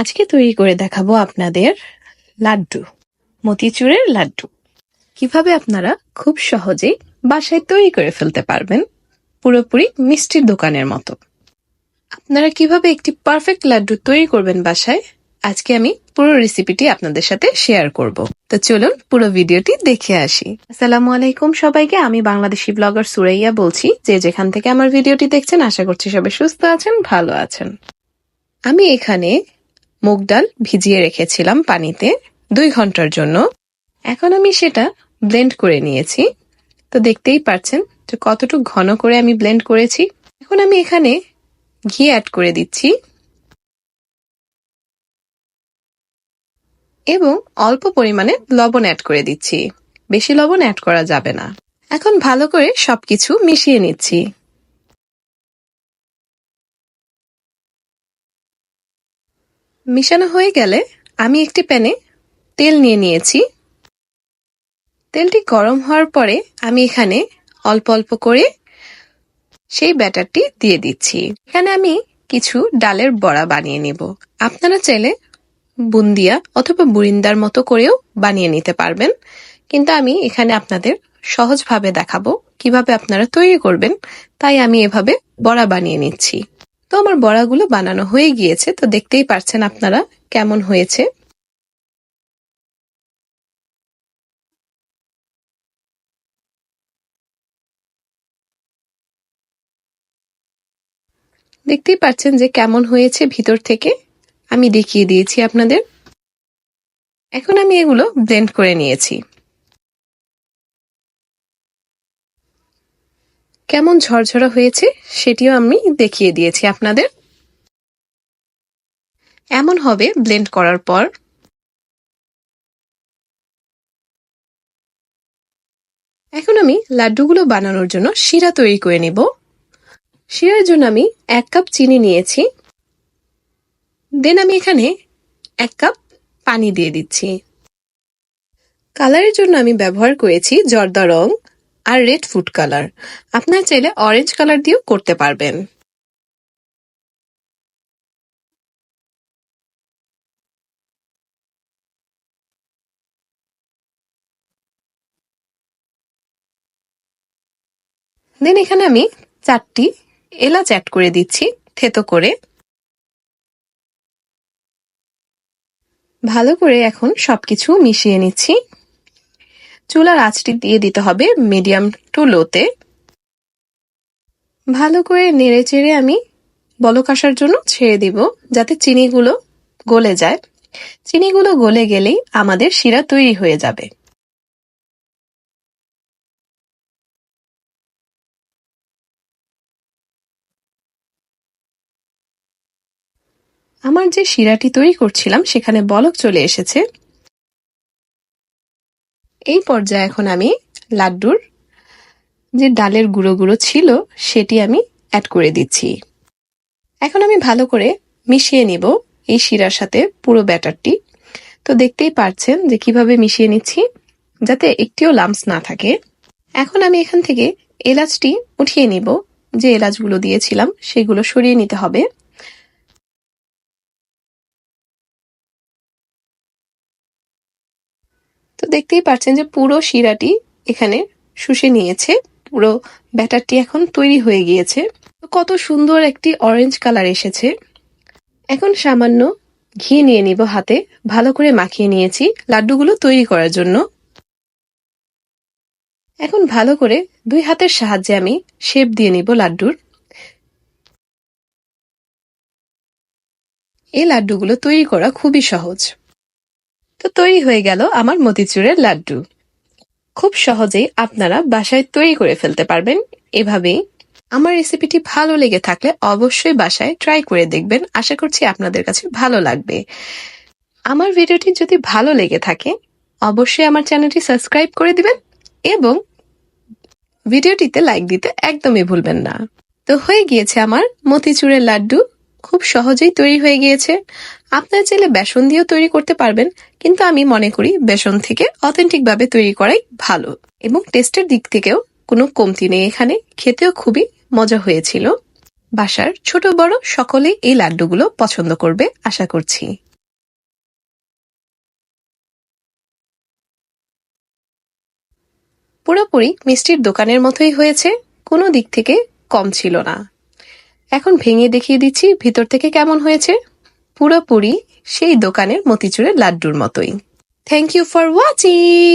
আজকে তৈরি করে দেখাবো আপনাদের লাড্ডু, মতিচুরের লাড্ডু। কীভাবে আপনারা খুব সহজেই বাসায় তৈরি করে ফেলতে পারবেন পুরোপুরি মিষ্টির দোকানের মতো। আপনারা কীভাবে একটি পারফেক্ট লাড্ডু তৈরি করবেন বাসায়, আজকে আমি পুরো রেসিপিটি আপনাদের সাথে শেয়ার করব। তো চলুন পুরো ভিডিওটি দেখে আসি। আসসালামু আলাইকুম সবাইকে, আমি বাংলাদেশি ব্লগার সুরাইয়া বলছি। যে যেখান থেকে আমার ভিডিওটি দেখছেন, আশা করছি সবাই সুস্থ আছেন, ভালো আছেন। আমি এখানে মুগ ডাল ভিজিয়ে রেখেছিলাম পানিতে দুই ঘণ্টার জন্য। এখন আমি সেটা ব্লেন্ড করে নিয়েছি। তো দেখতেই পাচ্ছেন যে কতটুকু ঘন করে আমি ব্লেন্ড করেছি। এখন আমি এখানে ঘি অ্যাড করে দিচ্ছি। এবং অল্প পরিমাণে লবণ অ্যাড করে দিচ্ছি। বেশি লবণ অ্যাড করা যাবে না। এখন ভালো করে সবকিছু মিশিয়ে নিচ্ছি। মিশানো হয়ে গেলে আমি একটি প্যানে তেল নিয়ে নিয়েছি। তেলটি গরম হওয়ার পরে আমি এখানে অল্প অল্প করে সেই ব্যাটারটি দিয়ে দিচ্ছি। এখানে আমি কিছু ডালের বড়া বানিয়ে নেব। আপনারা চাইলে বুন্দিয়া অথবা বুরিন্দার মতো করেও বানিয়ে নিতে পারবেন। কিন্তু আমি এখানে আপনাদের সহজভাবে দেখাবো কীভাবে আপনারা তৈরি করবেন। তাই আমি এভাবে বড়া বানিয়ে নিচ্ছি। তো আমার বড়াগুলো বানানো হয়ে গিয়েছে, তো দেখতেই পারছেন আপনারা কেমন হয়েছে। দেখতেই পাচ্ছেন যে কেমন হয়েছে ভিতর থেকে। আমি দেখিয়ে দিয়েছি আপনাদের। এখন আমি এগুলো ব্লেন্ড করে নিয়েছি। কেমন ঝরঝরা হয়েছে সেটিও আমি দেখিয়ে দিয়েছি আপনাদের। এমন হবে ব্লেন্ড করার পর। এখন আমি লাড্ডুগুলো বানানোর জন্য শিরা তৈরি করে নেব। শিরার জন্য আমি এক কাপ চিনি নিয়েছি। দেন আমি এখানে এক কাপ পানি দিয়ে দিচ্ছি। কালারের জন্য আমি ব্যবহার করেছি জর্দা রং। আর রেড ফুড কালার আপনার চাইলে অরেঞ্জ কালার দিয়েও করতে পারবেন। দেন এখানে আমি চারটি এলাচ অ্যাড করে দিচ্ছি, থেতো করে। ভালো করে এখন সবকিছু মিশিয়ে নিচ্ছি। চুলার আঁচটি দিয়ে দিতে হবে মিডিয়াম টু লোতে। ভালো করে নেড়ে চেড়ে আমি বলক আসার জন্য ছেড়ে দিব, যাতে চিনিগুলো গলে যায়। চিনিগুলো গলে গেলেই আমাদের শিরা তৈরি হয়ে যাবে। আমার যে শিরাটি তৈরি করছিলাম, সেখানে বলক চলে এসেছে। এই পর্যায়ে এখন আমি লাড্ডুর যে ডালের গুঁড়ো গুঁড়ো ছিল, সেটি আমি অ্যাড করে দিচ্ছি। এখন আমি ভালো করে মিশিয়ে নিব এই শিরার সাথে পুরো ব্যাটারটি। তো দেখতেই পারছেন যে কীভাবে মিশিয়ে নিচ্ছি, যাতে একটিও লামস না থাকে। এখন আমি এখান থেকে এলাচটি উঠিয়ে নিব। যে এলাচগুলো দিয়েছিলাম, সেগুলো সরিয়ে নিতে হবে। দেখতেই পাচ্ছেন যে পুরো শিরাটি এখানে শুষে নিয়েছে। পুরো ব্যাটারটি এখন তৈরি হয়ে গিয়েছে। কত সুন্দর একটি অরেঞ্জ কালার এসেছে। এখন সামান্য ঘি নিয়ে নিব হাতে। ভালো করে মাখিয়ে নিয়েছি লাড্ডুগুলো তৈরি করার জন্য। এখন ভালো করে দুই হাতের সাহায্যে আমি শেপ দিয়ে নিব লাড্ডুর। এই লাড্ডুগুলো তৈরি করা খুবই সহজ। তো তৈরি হয়ে গেল আমার মতিচুরের লাড্ডু। খুব সহজেই আপনারা বাসায় তৈরি করে ফেলতে পারবেন এভাবেই। আমার রেসিপিটি ভালো লেগে থাকলে অবশ্যই বাসায় ট্রাই করে দেখবেন। আশা করছি আপনাদের কাছে ভালো লাগবে। আমার ভিডিওটি যদি ভালো লেগে থাকে, অবশ্যই আমার চ্যানেলটি সাবস্ক্রাইব করে দিবেন এবং ভিডিওটিতে লাইক দিতে একদমই ভুলবেন না। তো হয়ে গিয়েছে আমার মতিচুরের লাড্ডু। খুব সহজেই তৈরি হয়ে গিয়েছে। আপনার চাইলে বেসন দিয়েও তৈরি করতে পারবেন। কিন্তু আমি মনে করি বেসন থেকে অথেন্টিকভাবে তৈরি করাই ভালো। এবং টেস্টের দিক থেকেও কোনো কমতি নেই এখানে। খেতেও খুবই মজা হয়েছিল। বাসার ছোট বড় সকলে এই লাড্ডুগুলো পছন্দ করবে, আশা করছি। পুরোপুরি মিষ্টির দোকানের মতোই হয়েছে, কোনো দিক থেকে কম ছিল না। এখন ভেঙে দেখিয়ে দিচ্ছি ভিতর থেকে কেমন হয়েছে। পুরোপুরি সেই দোকানের মতিচুরের লাড্ডুর মতোই। Thank you for watching